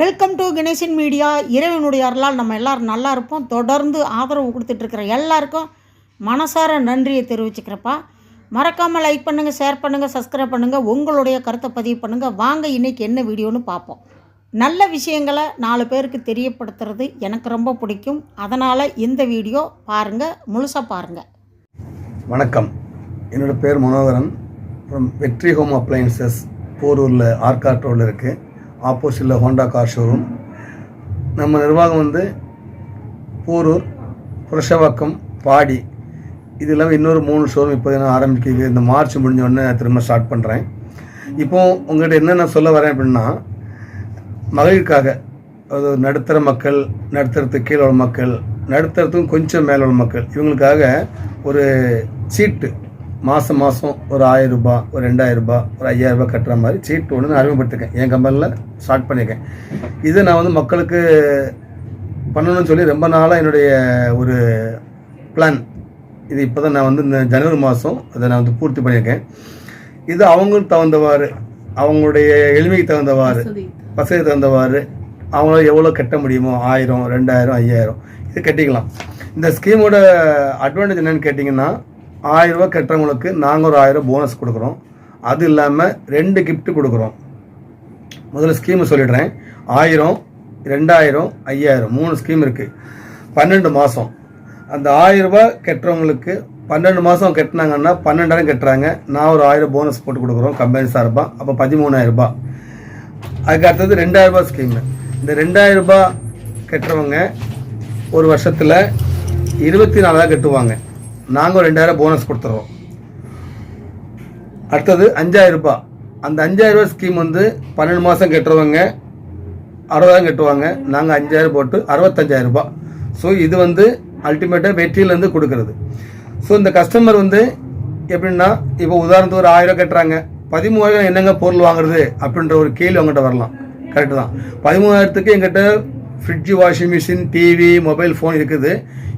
Welcome to Ganesan media இறைவனுடைய அருளால் நம்ம எல்லாரும் நல்லா இருப்போம். தொடர்ந்து ஆதரவு கொடுத்துட்ருக்கிற எல்லாருக்கும் மனசார நன்றியை தெரிவிச்சுக்கிறப்பா. மறக்காமல் லைக் பண்ணுங்கள் ஷேர் பண்ணுங்கள் சப்ஸ்கிரைப் பண்ணுங்கள் உங்களுடைய கருத்தை பதிவு பண்ணுங்கள் வாங்க இன்றைக்கி என்ன வீடியோன்னு பார்ப்போம். நல்ல விஷயங்களை நாலு பேருக்கு தெரியப்படுத்துறது எனக்கு ரொம்ப பிடிக்கும். அதனால் இந்த வீடியோ பாருங்கள் முழுசாக பாருங்கள் வணக்கம். என்னோட பேர் மனோகரன். அப்புறம் வெற்றி ஹோம் அப்ளையன்சஸ் போரூரில் ஆர்காட் ரோடில் இருக்குது ஆப்போசிட்டில் ஹோண்டா கார் ஷோரூம் நம்ம நிர்வாகம் வந்து போரூர் புரஷவாக்கம் பாடி இது இல்லாமல் இன்னொரு மூணு ஷோரூம் இப்போ நான் ஆரம்பிக்கிறது இந்த மார்ச் முடிஞ்ச உடனே திரும்ப ஸ்டார்ட் பண்ணுறேன் இப்போது உங்கள்கிட்ட என்ன நான் சொல்ல வரேன் அப்படின்னா மகளிருக்காக அது நடுத்தர மக்கள் நடுத்தரத்துக்கு கீழே உள்ள மக்கள் நடுத்தரத்துக்கும் கொஞ்சம் மேலே உள்ள மக்கள் இவங்களுக்காக ஒரு சீட்டு மாதம் மாதம் ஒரு ஆயிரம் ரூபாய் ஒரு ரெண்டாயிரம் ரூபாய் ஒரு ஐயாயிரம் ரூபாய் கட்டுற மாதிரி சீட்டு ஒன்று நான் அறிமுகப்படுத்திருக்கேன். என் கம்பெனியில் ஸ்டார்ட் பண்ணியிருக்கேன் இது நான் வந்து மக்களுக்கு பண்ணணும்னு சொல்லி ரொம்ப நாளாக என்னுடைய ஒரு பிளான் இது இப்போ தான் நான் வந்து இந்த ஜனவரி மாதம் அதை நான் வந்து பூர்த்தி பண்ணியிருக்கேன் இது அவங்களுக்கு தகுந்தவாறு அவங்களுடைய எளிமைக்கு தகுந்தவாறு வசதி. தகுந்தவாறு அவங்களால எவ்வளோ கட்ட முடியுமோ ஆயிரம் ரெண்டாயிரம் ஐயாயிரம் இது கட்டிக்கலாம். இந்த ஸ்கீமோட அட்வான்டேஜ் என்னன்னு கேட்டிங்கன்னா ஆயிரம் கட்டுறவங்களுக்கு நாங்கள் ஒரு ஆயிரம் போனஸ் கொடுக்குறோம். அது இல்லாமல் ரெண்டு கிஃப்ட்டு கொடுக்குறோம். முதல்ல ஸ்கீம் சொல்லிடுறேன். ஆயிரம் ரெண்டாயிரம் ஐயாயிரம். மூணு ஸ்கீம் இருக்குது பன்னெண்டு மாதம் அந்த ஆயிரம் ரூபாய் கட்டுறவங்களுக்கு பன்னெண்டு மாதம் கட்டினாங்கன்னா பன்னெண்டாயிரம் கட்டுறாங்க. நான் ஒரு ஆயிரம் போனஸ் போட்டு கொடுக்குறோம் கம்பெனி சார்பாக அப்போ பதிமூணாயிரரூபா அதுக்கு அடுத்தது ரெண்டாயிரரூபா ஸ்கீமு இந்த ரெண்டாயிரம் ரூபாய் கட்டுறவங்க ஒரு வருஷத்தில் இருபத்தி நாலாயிரம் கட்டுவாங்க. நாங்கள் ரெண்டாயிரம் போனஸ் கொடுத்துட்றோம் அடுத்தது அஞ்சாயிரம் ரூபாய். அந்த அஞ்சாயிரம் ரூபாய் ஸ்கீம் வந்து பன்னெண்டு மாதம் கட்டுறவங்க அறுபதாயிரம் கட்டுவாங்க. நாங்கள் அஞ்சாயிரம் போட்டு அறுபத்தஞ்சாயிரம் ரூபாய். ஸோ இது வந்து அல்டிமேட்டாக வெற்றியிலேருந்து கொடுக்கறது. ஸோ இந்த கஸ்டமர் வந்து எப்படின்னா இப்போ உதாரணத்துக்கு ஒரு ஆயிரம் கட்டுறாங்க. பதிமூவாயிரம் என்னங்க பொருள் வாங்குறது அப்படின்ற ஒரு கேள்வி அவங்ககிட்ட வரலாம். கரெக்டு தான். பதிமூவாயிரத்துக்கு எங்கிட்ட fridge washing machine TV mobile phone இருக்குது.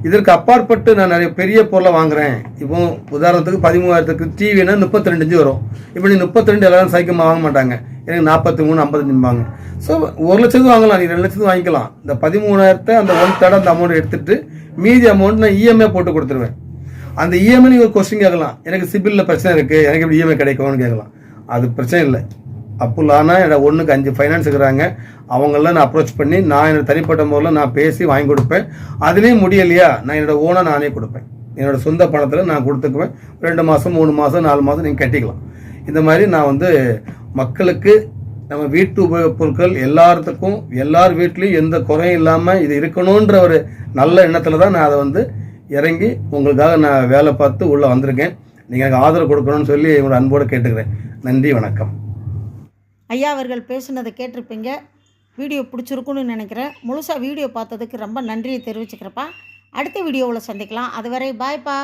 இதற்கு அப்பாற்பட்டு நான் நிறைய பெரிய பொருளை வாங்குறேன். இப்போ உதாரணத்துக்கு பதிமூவாயிரத்துக்கு டிவினா முப்பத்தி ரெண்டு இன்ச்சு வரும். இப்போ நீ முப்பத்தி ரெண்டு எல்லாரும் சைக்கிள் வாங்க மாட்டாங்க. எனக்கு நாற்பத்தி மூணு ஐம்பத்தஞ்சும்பாங்க ஸோ ஒரு லட்சத்துக்கு வாங்கலாம். நீ ரெண்டு லட்சத்துக்கு வாங்கிக்கலாம். இந்த பதிமூணாயிரத்தை அந்த ஒன் தேர்ட் அந்த அமௌண்ட் எடுத்துட்டு மீதி அமௌண்ட் நான் இஎம்ஐ போட்டு கொடுத்துருவேன். அந்த இஎம்ஐ நீங்கள் ஒரு கொஸ்டின் கேட்கலாம். எனக்கு சிபிலில் பிரச்சனை இருக்குது எனக்கு எப்படி இஎம்ஐ கிடைக்கும்னு கேட்கலாம். அது பிரச்சனை இல்லை. அப்புலானா என்னோட ஒன்றுக்கு அஞ்சு ஃபைனான்ஸ் இருக்கிறாங்க. அவங்கள நான் அப்ரோச் பண்ணி நான் என்னோட தனிப்பட்ட முறையில் நான் பேசி வாங்கி கொடுப்பேன். அதுலேயும் முடியலையா? நான் என்னோட ஓனாக நானே கொடுப்பேன். என்னோட சொந்த பணத்தில் நான் கொடுத்துக்குவேன். ரெண்டு மாதம் மூணு மாதம் நாலு மாதம் நீங்கள் கட்டிக்கலாம். இந்த மாதிரி நான் வந்து மக்களுக்கு நம்ம வீட்டு உபயோகப் பொருட்கள் எல்லாத்துக்கும் எல்லார் வீட்லேயும் எந்த குறையும் இல்லாமல் இது இருக்கணுன்ற ஒரு நல்ல எண்ணத்தில் தான் நான் அதை வந்து இறங்கி உங்களுக்காக நான் வேலை பார்த்து உள்ளே வந்திருக்கேன். நீங்கள் எனக்கு ஆதரவு கொடுக்கணும்னு சொல்லி உங்களோட அன்போடு கேட்டுக்கிறேன். நன்றி வணக்கம். ஐயா அவர்கள் பேசுனதை கேட்டிருப்பீங்க. வீடியோ பிடிச்சிருக்குன்னு நினைக்கிறேன். முழுசாக வீடியோ பார்த்ததுக்கு ரொம்ப நன்றியை தெரிவிச்சுக்கிறப்பா அடுத்த வீடியோவில் சந்திக்கலாம். அதுவரை பாய்ப்பா.